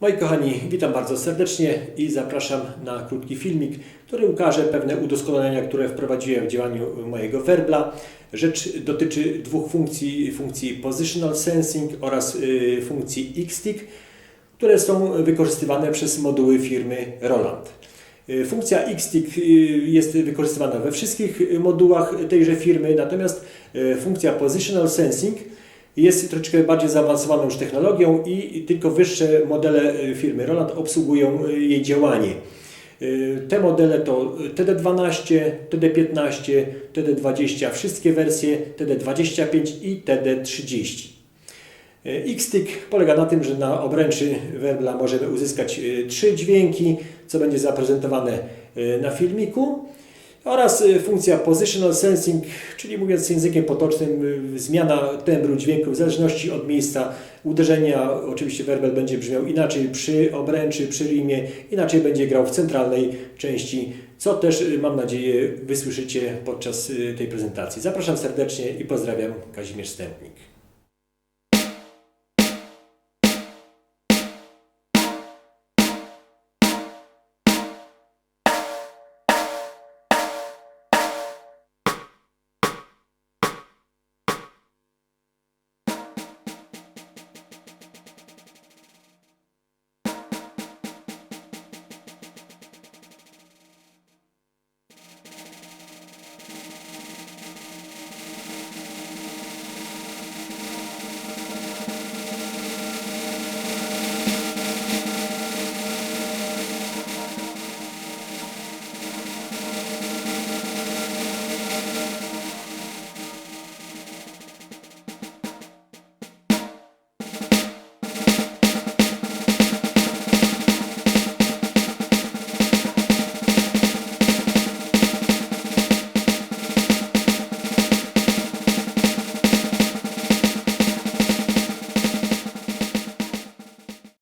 Moi kochani, witam bardzo serdecznie i zapraszam na krótki filmik, który ukaże pewne udoskonalenia, które wprowadziłem w działaniu mojego werbla. Rzecz dotyczy dwóch funkcji, funkcji Positional Sensing oraz y, funkcji Xtick, które są wykorzystywane przez moduły firmy Roland. Y, Funkcja Xtick y, jest wykorzystywana we wszystkich modułach tejże firmy, natomiast funkcja Positional Sensing jest troszeczkę bardziej zaawansowaną już technologią i tylko wyższe modele y, firmy Roland obsługują y, jej działanie. Y, Te modele to TD12, TD15, TD20, wszystkie wersje, TD25 i TD30. Xtick polega na tym, że na obręczy werbla możemy uzyskać trzy dźwięki, co będzie zaprezentowane na filmiku oraz y, funkcja Positional Sensing, czyli mówiąc językiem potocznym, y, zmiana tembru dźwięku w zależności od miejsca uderzenia. Oczywiście werbel będzie brzmiał inaczej przy obręczy, przy rimie, inaczej będzie grał w centralnej części, co też y, mam nadzieję wysłyszycie podczas tej prezentacji. Zapraszam serdecznie i pozdrawiam, Kazimierz Stępnik.